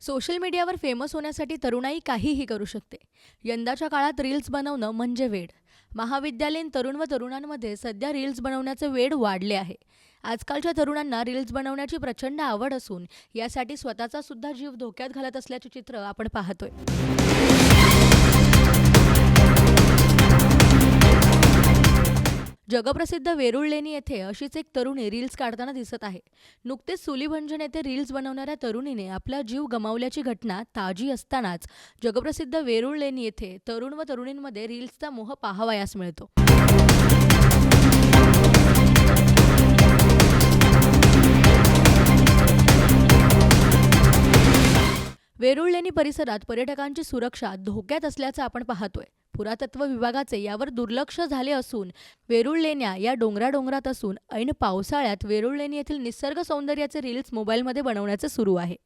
Social मीडियावर famous होण्यासाठी तरुणाई काहीही करू शकते. यंदाच्या काळात रील्स बनवणं म्हणजे वेड. महाविद्यालयीन तरुण व तरुणांमध्ये सध्या रील्स बनवण्याचे वेड वाढले आहे. आजकालच्या तरुणांना रील्स बनवण्याची प्रचंड आवड असून यासाठी स्वतःचा सुद्धा जीव धोक्यात घालत असल्याचे चित्र आपण पाहतोय. जगप्रसिद्ध वेरूळ लेणी येथे अशीच एक तरुणी रील्स काढताना दिसत आहे. नुकतेच सुलीभंजन येथे रील्स बनवणाऱ्या तरुणीने आपला जीव गमावल्याची घटना ताजी असतानाच जगप्रसिद्ध वेरुळ लेणी येथे तरुण व तरुणींमध्ये रील्सचा मोह पाहावयास मिळतो. वेरूळ लेणी परिसरात पर्यटकांची सुरक्षा धोक्यात असल्याचं आपण पाहतोय. पुरातत्व विभागाचे यावर दुर्लक्ष झाले असून वेरुळ लेण्या या डोंगराडोंगरात असून ऐन पावसाळ्यात वेरुळ लेणी येथील निसर्ग सौंदर्याचे रील्स मोबाईलमध्ये बनवण्याचे सुरू आहे.